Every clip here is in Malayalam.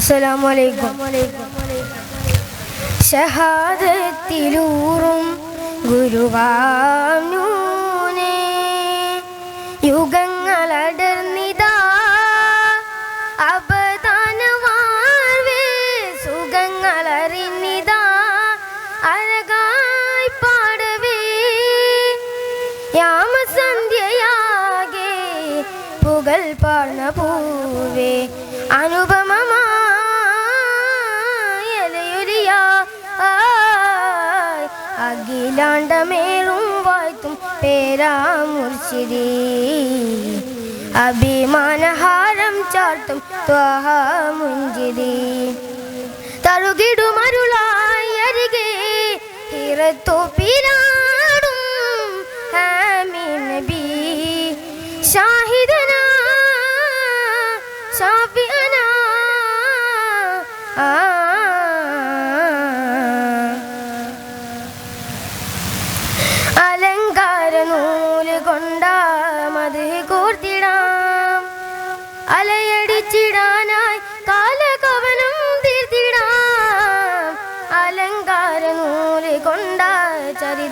അസ്സലാമു അലൈക്കും ഷഹാദത്തിലൂറും ഗുരുവാനൂനെ യുഗങ്ങളടർന്നിതാ അപദാന വാഴ്വേ സുഖങ്ങളറിഞ്ഞിതാ അഴകായി പാടവേ യാമസന്ധ്യയാകെ പുകൾ പാർന്ന പൂവേ അനുപമമായലയൊലിയാ അഖിലാണ്ടമേറും വാഴ്ത്തും പേരാമുർശിരി അഭിമാനഹാരം ചാർത്തും ത്വാമുഞ്ചിരി തറുകിടുമരുളായി അരികെ ഹിറത്തോപ്പിലാടും നബി. ഷാഹിദന ഷാഫിയന ആ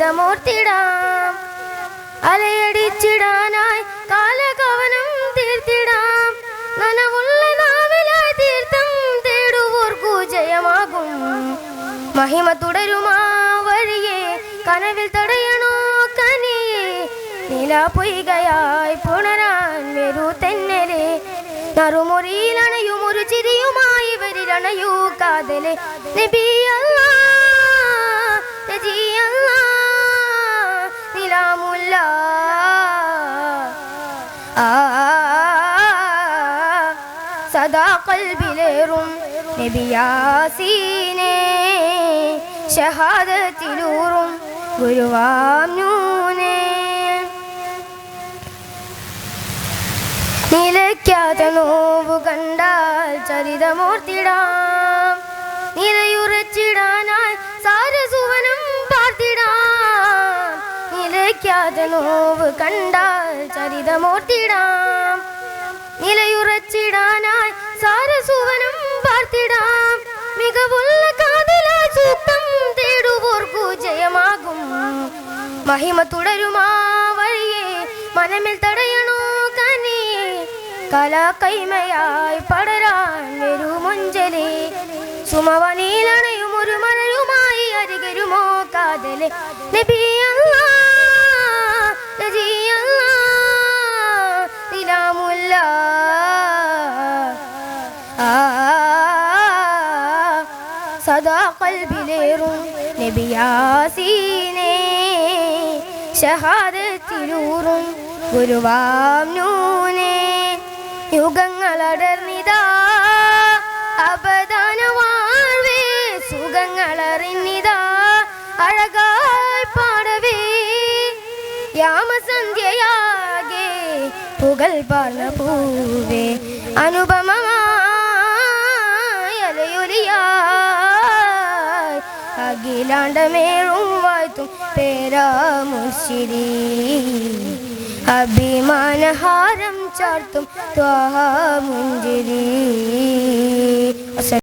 ചരിതമോർത്തിടാം അലയടിച്ചിടാനായി കാലകവനം തീർത്തിടാം. നനവുള്ള നാവിലായി തീർത്ഥം തേടുവോർക്കു ജയമാകും മഹിമ തുടരുമാ വഴിയെ കനവിൽ തടയണോ കനിയെ. നില പൊയ്കയായി പുണരാൻ വരൂ തെന്നലെ. നറുമുറിയിലണയും ഒരു ചിരിയുമായി വരിലണയൂ കാതലെ. നബി അല്ലാ സദാ കൽബിലേറും നബിയാസീനെ ഷഹാദത്തിലൂറും. ഗുരുവാമ്യൂനെ നിലയ്ക്കാത്ത നോവ് കണ്ടാൽ ചരിതമോർത്തിടാം. നിലയുറച്ചിടാനായി സാരസുവനം പാർത്തിടാം. നിലയ്ക്കാത്ത നോവ് കണ്ടാൽ ചരിതമോർത്തിടാം. നിലയുറച്ചിടാനായി സാരസുവനം പാർത്തിടാം. മികവുള്ള കാതല സൂക്തം തേടുവോർക്കു ജയമാകും മഹിമ തുടരുമാ വഴിയെ മനമിൽ തടയണോ കനിയെ കലാകൈമയായി പടരാൻ വരൂ സുമവനീലണയും ഒരു മഴയുമായി അരികരുമോ കാതലെ? നബി കൽബിലേറും നബിയാസീനെ ഷഹാദത്തിലൂറും ഗുരുവാംനൂനെ യുഗങ്ങളടർന്നിതാ അപദാന വാഴ്വേ സുഖങ്ങളറിഞ്ഞിതാ അഴകായി പാടവേ യാമസന്ധ്യയാകെ പുകൾ പാർന്ന പൂവേ അനുപമമായലയൊലിയായി അഖിലാണ്ടമേറും വാഴ്ത്തും പേരാമുശിരി അഭിമാനഹാരം ചാർത്തും ത്വാമുഞ്ചിരി